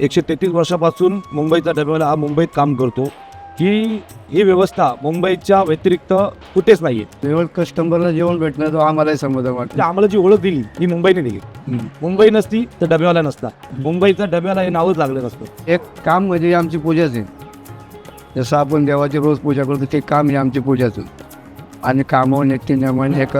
एकशे तेहतीस वर्षापासून मुंबईचा डबेवाला हा मुंबईत काम करतो. ही ही व्यवस्था मुंबईच्या व्यतिरिक्त कुठेच नाही आहे केवळ कस्टमरला जेवण भेटणं तो आम्हालाही समाधान म्हणजे वाटतं आम्हाला जी ओळख दिली ही मुंबईने दिली. मुंबई नसती तर डबेवाला नसता. मुंबईचा डब्याला हे नावच लागलं नसतं. एक काम म्हणजे आमची पूजाच आहे. जसं आपण देवाची रोज पूजा करतो ते काम हे आमची पूजाच. आहे. आणि कामावर नित्य नियमाने एक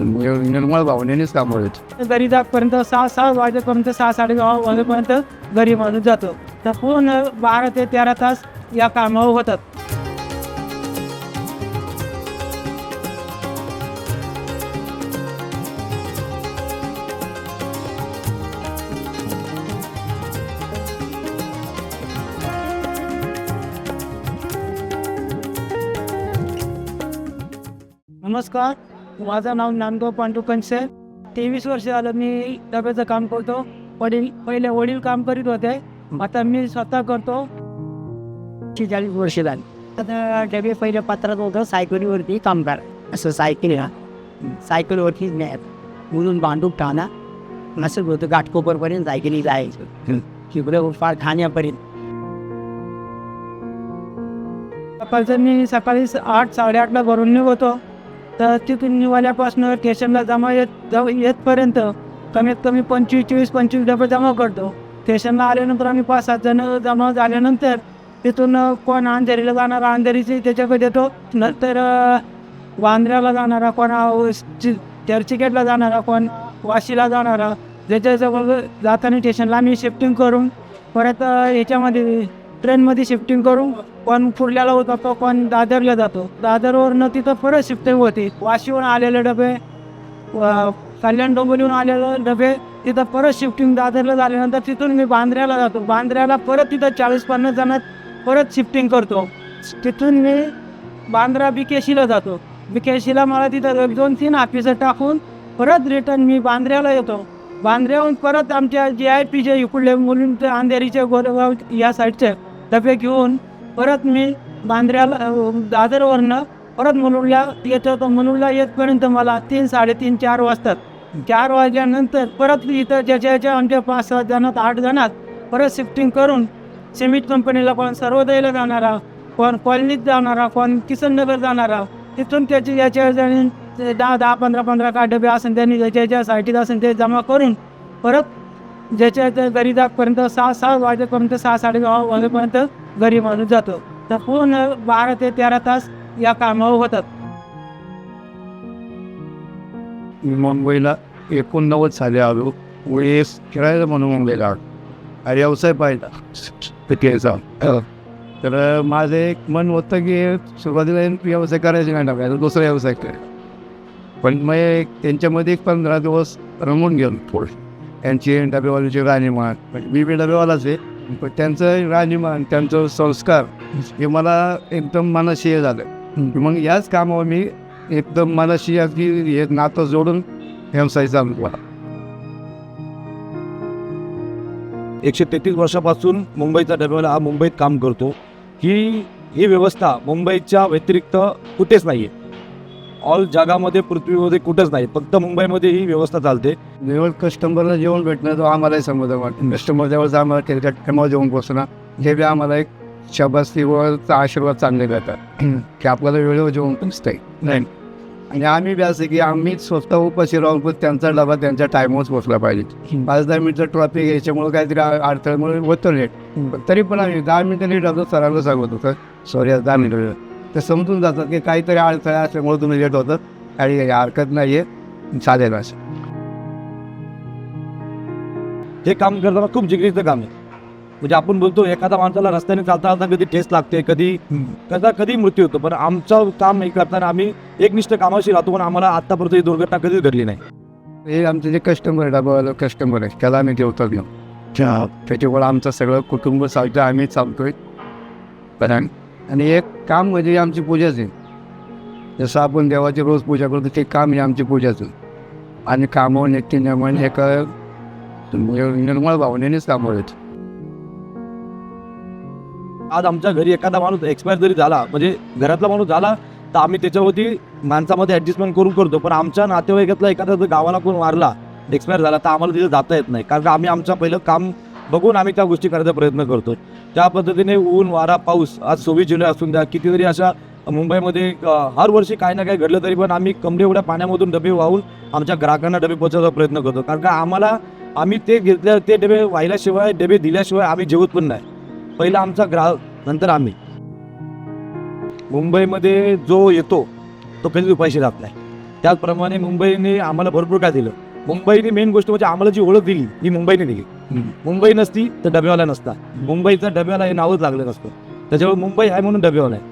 निर्मळ भावनेनेच कामावर येतो घरी जातपर्यंत सहा सहा वाजेपर्यंत सहा साडेसहा वाजेपर्यंत घरी माणूस जातो. तर पूर्ण बारा ते तेरा तास या कामावर होतात. नमस्कार. माझं नाव नांदगाव पांडू कंसे तेवीस वर्ष झालं मी डब्याचं काम करतो. वडील पहिले वडील काम करीत होते. आता मी स्वतः करतो. चाळीस वर्ष झाली. आता डबे पहिले पत्रात होतं सायकलीवरती काम करा. असं सायकल ना सायकलवरतीच नाही म्हणून बांधून टाना असं होतं घाटकोपरपर्यंत सायकली जायचं. तिकडे फार ठाण्यापर्यंत. सकाळचं मी सकाळी आठ साडेआठला भरून निघतो. तर तिथून निवाल्यापासून स्टेशनला जमा येत जाऊ येतपर्यंत कमीत कमी पंचवीस चोवीस पंचवीस डबे जमा करतो. स्टेशनला आल्यानंतर आम्ही पाच सात जण जमा झाल्यानंतर तिथून कोण अंधेरीला जाणारा अंधेरीचे त्याच्याकडे देतो नंतर वांद्र्याला जाणारा कोण चर्चगेटला जाणारा कोण वाशीला जाणारा ज्याच्याजवळ जाताना स्टेशनला आम्ही शिफ्टिंग करून परत याच्यामध्ये ट्रेनमध्ये शिफ्टिंग करून कोण फुरल्याला असतो कोण दादरला जातो. दादरवरनं तिथं परत शिफ्टिंग होती. वाशीहून आलेले डबे कल्याण डोंबिवलीहून आलेले डबे तिथं परत शिफ्टिंग दादरला झाल्यानंतर तिथून मी बांद्र्याला जातो. बांद्र्याला परत तिथं चाळीस पन्नास जणात परत शिफ्टिंग करतो. तिथून मी बांद्रा बिकेशीला जातो. बिकेशीला मला तिथं एक दोन तीन ऑफिसं टाकून परत रिटर्न मी बांद्र्याला येतो. बांद्र्याहून परत आमच्या जे आय पीचे इकडले मुलींचे अंधेरीचे गोरेगाव या साईडचे डबे घेऊन परत मी बांद्र्याला दादरवरनं परत मुलुंडला येतो तर मुलुंडला येतपर्यंत मला तीन साडेतीन चार वाजतात. चार वाजल्यानंतर परत इथं ज्याच्या ज्याच्या आमच्या पाच सात जणात आठ जणात परत शिफ्टिंग करून सिमेंट कंपनीला पण सर्वोदयला जाणारा कोण कॉलनीत जाणारा कोण किसननगर जाणारा तिथून त्याची याच्या याच्याने दहा दहा पंधरा पंधरा का डबे असेल त्यांनी ज्याच्या ज्या साईटीत असेल ते जमा करून परत ज्याच्या घरी जातपर्यंत सहा सहा वाजेपर्यंत सहा साडे वाजेपर्यंत घरी माणूस जातो. तर पूर्ण बारा ते तेरा तास या कामावर होतात. मी मुंबईला एकोणनव्वद साली आलो. वेळेस खेळायला म्हणून मुंबईला आलो. आणि व्यवसाय पाहिला. त्याचा तर माझं एक मन होतं की सुरुवातीला व्यवसाय करायचं नाही टाकायचा दुसरा व्यवसाय करायचा पण मग एक त्यांच्यामध्ये एक पंधरा दिवस रमून गेलो थोडं. त्यांची डबेवालीची राहणीमान म्हणजे मी बी डबेवालाच आहे. पण त्यांचं राहणीमान त्यांचं संस्कार हे मला एकदम मनाशी झालं. मग याच कामावर मी एकदम मनाशी अगदी हे नातं जोडून व्यवसाय चालू केला. एकशे तेहतीस वर्षापासून मुंबईचा डबेवाला हा मुंबईत काम करतो. ही ही व्यवस्था मुंबईच्या व्यतिरिक्त कुठेच नाही आहे ऑल जगामध्ये पृथ्वीमध्ये कुठंच नाही फक्त मुंबईमध्ये ही व्यवस्था चालते. जेव्हा कस्टमरला जेवण भेटणं तो आम्हालाही समाधान वाटतं. कस्टमर जवळ आम्हाला त्याच्या कामावर जेवण पोचणं हे बी आम्हाला एक शबास्तीवरचा आशीर्वाद चांगले देतात. की आपल्याला वेळेवर जेवण पोचतंय नाही. आणि आम्ही बी असं की आम्ही स्वतः उपाशी राहून पण त्यांचा डबा त्यांच्या टायमवरच पोचला पाहिजे. पाच दहा मिनिटं ट्रॉफिक याच्यामुळे काहीतरी अडथळ्यामुळे होतं लेट तरी पण आम्ही दहा मिनिटं लेट होतो सरांना सांगत होतं सॉरी आज दहा मिनिटं. ते समजून जातात की काहीतरी अडथळा असल्यामुळे तुम्ही लेट होतं आणि काही हरकत नाही आहे चालेल असं. हे काम करताना खूप जिगरीचं काम आहे. म्हणजे आपण बोलतो एखादा माणसाला रस्त्याने चालता चालता कधी ठेस लागते कधी कदा कधी मृत्यू होतो. पण आमचं काम हे करताना आम्ही एकनिष्ठ कामाशी राहतो पण आम्हाला आतापर्यंत ही दुर्घटना कधीच घडली नाही. हे आमचे जे कस्टमर आहे डबावाला कस्टमर आहे त्याला आम्ही ठेवतो घेऊन त्याच्यामुळे आमचं सगळं कुटुंब चालतं आम्ही चालतोय. पण आणि एक काम म्हणजे आमची पूजाच आहे. जसं आपण देवाची रोज पूजा करतो ते काम हे आमची पूजाच आणि कामावर नित्य नियमाने एक म्हणजे निर्मळ भावनेनेच कामावर येतो. आज आमच्या घरी एखादा माणूस एक्सपायर जरी झाला म्हणजे घरातला माणूस झाला तर आम्ही त्याच्यावरती माणसामध्ये ॲडजस्टमेंट करून करतो. पण आमच्या नातेवाईकातला एखादा जर गावाला कोण वारला एक्सपायर झाला तर आम्हाला तिथे जाता येत नाही. कारण आम्ही आमचं पहिलं काम बघून आम्ही त्या गोष्टी करायचा प्रयत्न करतो त्या पद्धतीने ऊन वारा पाऊस आज सव्वीस जुलै असून द्या कितीतरी अशा मुंबईमध्ये हर वर्षी काही ना काही घडलं तरी पण आम्ही कमरे एवढ्या पाण्यामधून डबे वाहून आमच्या ग्राहकांना डबे पोहोचवायचा प्रयत्न करतो. कारण का आम्हाला आम्ही ते घेतल्या ते डबे वाहिल्याशिवाय डबे दिल्याशिवाय आम्ही जेवत पण नाही. पहिला आमचा ग्राहक नंतर आम्ही. मुंबईमध्ये जो येतो तो कधीच उपाशी राहत नाही. त्याचप्रमाणे मुंबईने आम्हाला भरपूर काय दिलं. मुंबईने मेन गोष्ट म्हणजे आम्हाला जी ओळख दिली ही मुंबईने दिली. मुंबई नसती तर डबेवाला नसता. मुंबईचा डबेवाला हे नावच लागलं नसतं. त्याच्यामुळे मुंबई आहे म्हणून डबेवाला आहे.